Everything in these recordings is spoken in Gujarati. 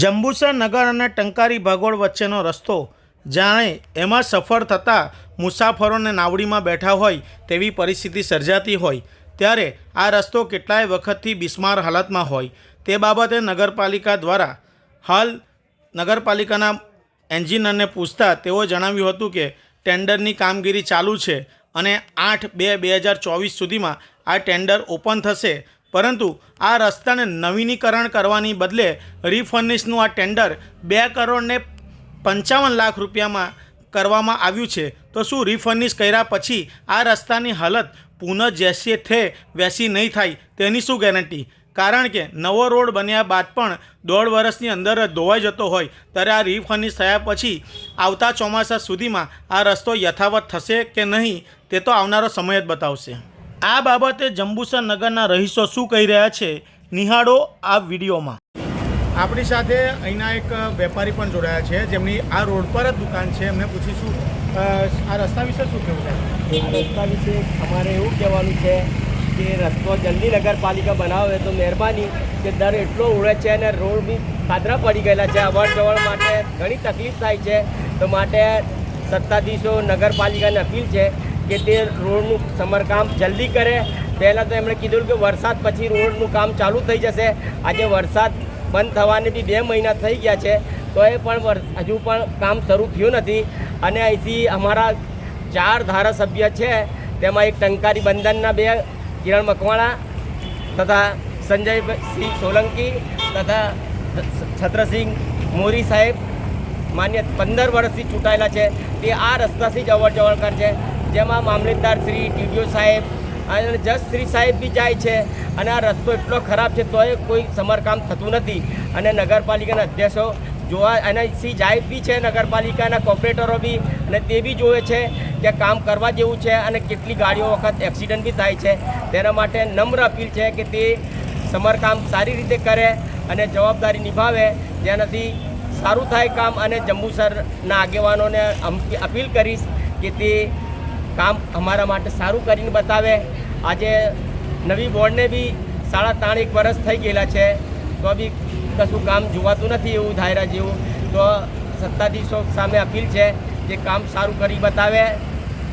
જંબુસર નગર અને ટંકારી ભાગોળ વચ્ચેનો રસ્તો. જાણે એમાં સફળ થતાં મુસાફરોને નાવડીમાં બેઠા હોય તેવી પરિસ્થિતિ સર્જાતી હોય. ત્યારે આ રસ્તો કેટલાય વખતથી બિસ્માર હાલતમાં હોય. તે બાબતે નગરપાલિકા દ્વારા હાલ નગરપાલિકાના એન્જિનિયરને પૂછતા તેઓ જણાવ્યું હતું કે, ટેન્ડરની કામગીરી ચાલુ છે અને આઠ બે બે હજાર ચોવીસ સુધીમાં આ ટેન્ડર ઓપન થશે પરંતુ આ રસ્તાને નવીનીકરણ કરવાની બદલે રિફર્નિશનું આ ટેન્ડર બે કરોડને પંચાવન લાખ રૂપિયામાં કરવામાં આવ્યું છે. તો શું રિફર્નિશ કર્યા પછી આ રસ્તાની હાલત પુનઃ જેસે થે વેસી નહીં થાય તેની શું ગેરંટી? કારણ કે નવો રોડ બન્યા બાદ પણ દોઢ વર્ષની અંદર જ ધોવાઈ જતો હોય ત્યારે આ રિફર્નિશ થયા પછી આવતા ચોમાસા સુધીમાં આ રસ્તો યથાવત થશે કે નહીં તે તો આવનારો સમય જ બતાવશે. આ બાબતે જંબુસર નગરના રહીશો શું કહી રહ્યા છે નિહાળો આ વિડીયોમાં. આપણી સાથે અહીંના એક વેપારી પણ જોડાયા છે જેમની આ રોડ પર જ દુકાન છે. એમને પૂછીશું આ રસ્તા વિશે શું કહેવું છે? રસ્તા વિશે અમારે એવું કહેવાનું છે કે રસ્તો જલ્દી નગરપાલિકા બનાવે તો મહેરબાની કે દર એટલો ઉડે છે અને રોડ બી ખાતરા પડી ગયેલા છે. અવર માટે ઘણી તકલીફ થાય છે. તો માટે સત્તાધીશો નગરપાલિકાને અપીલ છે કે તે રોડનું સમારકામ જલ્દી કરે. પહેલાં તો એમણે કીધું કે વરસાદ પછી રોડનું કામ ચાલુ થઈ જશે. આજે વરસાદ બંધ થવાને બી બે મહિના થઈ ગયા છે. તો એ પણ હજુ પણ કામ શરૂ થયું નથી. અને અહીંથી અમારા ચાર ધારાસભ્ય છે. તેમાં એક ટંકારી બંધનના બે, કિરણ મકવાણા તથા સંજયસિંહ સોલંકી તથા છત્રસિંહ મોરી સાહેબ, માન્ય પંદર વર્ષથી ચૂંટાયેલા છે. તે આ રસ્તાથી જ અવર જવર કરે છે જેમાં મામલતદાર શ્રી ટીડીઓ સાહેબ અને જજ શ્રી સાહેબ બી જાય છે અને આ રસ્તો એટલો ખરાબ છે તોય કોઈ સમારકામ થતું નથી. અને નગરપાલિકાના અધ્યક્ષો જોવા એનાથી જાય બી છે, નગરપાલિકાના કોર્પોરેટરો બી અને તે બી જોવે છે કે કામ કરવા જેવું છે અને કેટલી ગાડીઓ વખત એક્સિડન્ટ બી થાય છે. તેના માટે નમ્ર અપીલ છે કે તે સમારકામ સારી રીતે કરે અને જવાબદારી નિભાવે. જેનાથી સારું થાય કામ અને જંબુસરના આગેવાનોને અપીલ કરીશ કે તે કામ અમારા માટે સારું કરીને બતાવે. આજે નવી બોર્ડને બી સાડા ત્રણ એક વર્ષ થઈ ગયેલા છે. તો બી કશું કામ જોવાતું નથી એવું ધાયરા જેવું. તો સત્તાધીશો સામે અપીલ છે કે કામ સારું કરી બતાવે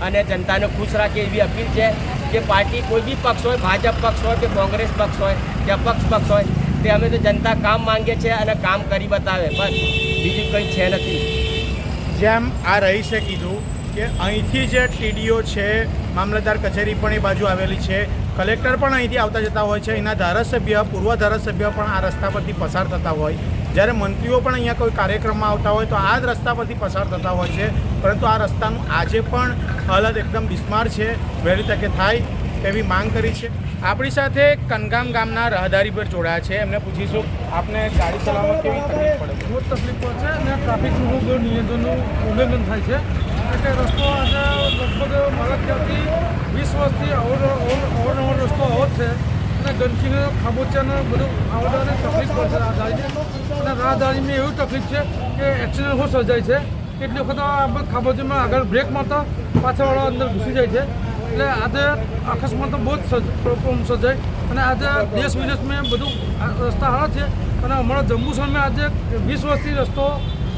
અને જનતાને ખુશ રાખે એવી અપીલ છે કે પાર્ટી કોઈ બી પક્ષ હોય, ભાજપ પક્ષ હોય કે કોંગ્રેસ પક્ષ હોય કે અપક્ષ પક્ષ હોય, તે અમે તો જનતા કામ માંગે છે અને કામ કરી બતાવે. બસ, બીજું કંઈ છે નથી. જેમ આ રહીશે કીધું કે અહીંથી જે ટીડીઓ છે, મામલતદાર કચેરી પણ એ બાજુ આવેલી છે. કલેક્ટર પણ અહીંથી આવતા જતા હોય છે. અહીંના ધારાસભ્ય, પૂર્વ ધારાસભ્ય પણ આ રસ્તા પરથી પસાર થતા હોય. જ્યારે મંત્રીઓ પણ અહીંયા કોઈ કાર્યક્રમમાં આવતા હોય તો આ જ રસ્તા પરથી પસાર થતા હોય છે. પરંતુ આ રસ્તાનું આજે પણ હાલત એકદમ બિસ્માર છે. વહેલી તકે થાય તેવી માંગ કરી છે. આપણી સાથે કનગામ ગામના રાહદારી પર જોડાયા છે. એમને પૂછીશું, આપને ગાડી ચલાવવામાં કેવી તકલીફ પડે બહુ તકલીફ પડે છે અને ટ્રાફિક રૂલ નિયંત્રણનું ઉલ્લંઘન થાય છે. એટલે રસ્તો આજે લગભગ મારા ખ્યાલથી વીસ વર્ષથી અવર અવરનવર રસ્તો આવો છે. અને ગંદકીને ખાબોચિયાને બધું આવડાને તકલીફ પડશે રાહદારીને. અને રાહદારીમાં એવી તકલીફ છે કે એક્સિડન્ટ હો સર્જાય છે. કેટલી વખત આપણે ખાબોચિયામાં આગળ બ્રેક મારતા પાછળવાળા અંદર ઘૂસી જાય છે. એટલે આજે અકસ્માત બહુ જ પ્રોબ્લેમ સર્જાય. અને આજે દેશ વિદેશમાં બધું રસ્તા સારા છે. અને અમારા જંબુસરમાં આજે વીસ વર્ષથી રસ્તો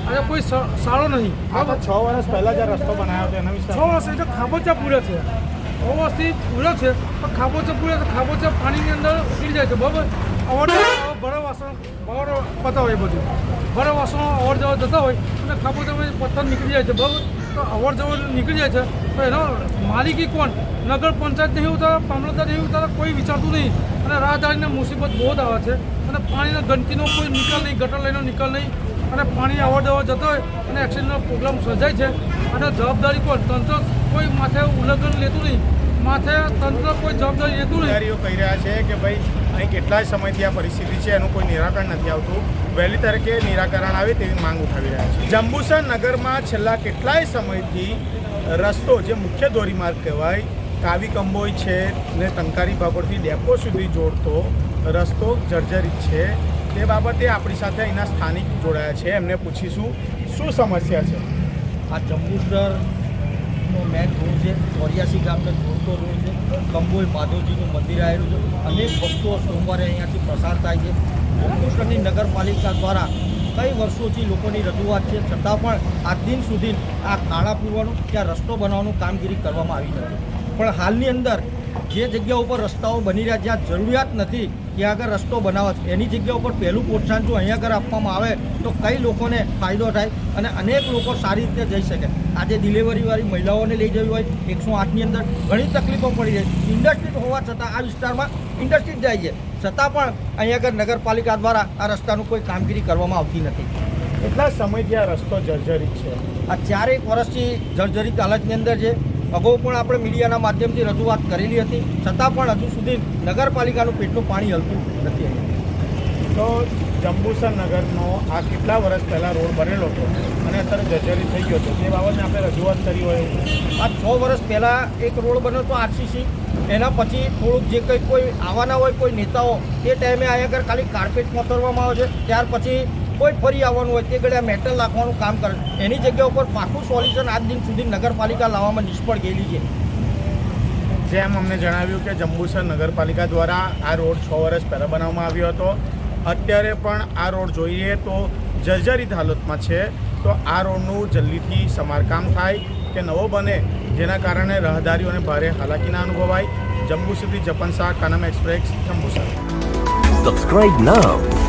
આજે કોઈ સારો નહીં. બરાબર છ વર્ષ પહેલા જે રસ્તો બનાવ્યો હતો એના વિશે છ વર્ષ એટલે ખાબોચા પૂરે છે છ વર્ષથી પૂરો છે પણ ખાબોચા પૂરે છે ખાબોચા પાણીની અંદર ઉતરી જાય છે બરાબર? અવર ભરે વાસણ બરાબર પતા એ બધું. ભરે વાસણો અવર જવર જતા હોય અને ખાબોચામાં પથ્થર નીકળી જાય છે બરાબર? તો અવર જવર નીકળી જાય છે તો એનો માલિકી કોણ? નગર પંચાયત નહીં ઉતારે મામલતદાર નહીં ઉતારે કોઈ વિચારતું નહીં. અને રાહદારીને મુસીબત બહુ જ આવે છે અને પાણીના ગંદકીનો કોઈ નિકાલ નહીં ગટર લઈને નિકાલ નહીં. અને પાણી અવર જવર જતો હોય અને એક્સિડન્ટનો પ્રોબ્લેમ સર્જાય છે. અને જવાબદારી કોણ તંત્ર કોઈ માથે ઉલ્લંઘન લેતું નહીં. માથે તંત્ર કોઈ જવાબદારી લેતું નહીં. કહી રહ્યા છે કે ભાઈ, અહીં કેટલાય સમયથી આ પરિસ્થિતિ છે, એનું કોઈ નિરાકરણ નથી આવતું. વહેલી તરીકે નિરાકરણ આવે તેવી માંગ ઉઠાવી રહ્યા છે. જંબુસર નગરમાં છેલ્લા કેટલાય સમયથી રસ્તો જે મુખ્ય ધોરીમાર્ગ કહેવાય, કાવી કંબોઈ છે ને ટંકારી બાબરથી ડેપો સુધી જોડતો રસ્તો જર્જરિત છે. તે બાબતે આપણી સાથે અહીંના સ્થાનિક જોડાયા છે. એમને પૂછીશું, શું સમસ્યા છે? આ જંબુસરનો મેન રોડ છે, ચોર્યાસી ગામને જોડતો રોડ છે. કંબોઈ માધવજીનું મંદિર આવેલું છે. અનેક ભક્તો સોમવારે અહીંયાથી પસાર થાય છે. જંબુસરની નગરપાલિકા દ્વારા કઈ વર્ષોથી લોકોની રજૂઆત છે, છતાં પણ આજ દિન સુધી આ ખાડા પૂરવાનું કે આ રસ્તો બનાવવાનું કામગીરી કરવામાં આવી નથી. પણ હાલની અંદર જે જગ્યા ઉપર રસ્તાઓ બની રહ્યા જ્યાં જરૂરિયાત નથી ત્યાં આગળ રસ્તો બનાવવા છે એની જગ્યા ઉપર પહેલું પ્રોત્સાહન જો અહીંયા આગળ આપવામાં આવે તો કઈ લોકોને ફાયદો થાય અને અનેક લોકો સારી રીતે જઈ શકે. આજે ડિલિવરીવાળી મહિલાઓને લઈ જવી હોય એકસો આઠની અંદર ઘણી તકલીફો પડી રહી ઇન્ડસ્ટ્રી હોવા છતાં આ વિસ્તારમાં ઇન્ડસ્ટ્રી જ જાય છે. છતાં પણ અહીંયા આગળ નગરપાલિકા દ્વારા આ રસ્તાનું કોઈ કામગીરી કરવામાં આવતી નથી. એટલા સમયથી આ રસ્તો જર્જરિત છે? આ ચારેક વર્ષથી જર્જરિત હાલતની અંદર છે. અગાઉ પણ આપણે મીડિયાના માધ્યમથી રજૂઆત કરેલી હતી. છતાં પણ હજુ સુધી નગરપાલિકાનું પેટનું પાણી હલતું નથી તો જંબુસર નગરનો આ કેટલા વર્ષ પહેલાં રોડ બનેલો હતો અને અત્યારે જર્જરિત થઈ ગયો હતો તે બાબતને આપણે રજૂઆત કરી હોય આ છ વર્ષ પહેલાં એક રોડ બન્યો હતો આરસીસી. એના પછી થોડુંક જે કંઈ કોઈ આવવાના હોય કોઈ નેતાઓ તે ટાઈમે અહીંયા આગળ ખાલી કાર્પેટ મોતરવામાં આવે છે. ત્યાર પછી કોઈ ફરી આવવાનું હોય તે ઘડી મેટલ નાખવાનું કામ કરે એની જગ્યા ઉપર પાકું સોલ્યુશન આજ દિન સુધી નગરપાલિકા લાવવામાં નિષ્ફળ ગયેલી છે. જેમ અમને જણાવ્યું કે જંબુસર નગરપાલિકા દ્વારા આ રોડ છ વર્ષ પહેલાં બનાવવામાં આવ્યો હતો. અત્યારે પણ આ રોડ જોઈએ તો જર્જરિત હાલતમાં છે. તો આ રોડનું જલ્દીથી સમારકામ થાય કે નવો બને જેના કારણે રહદારીઓને ભારે હાલાકીના અનુભવાય. જંબુસરથી જપનસા કનમ Kanam express Jambusar. Subscribe now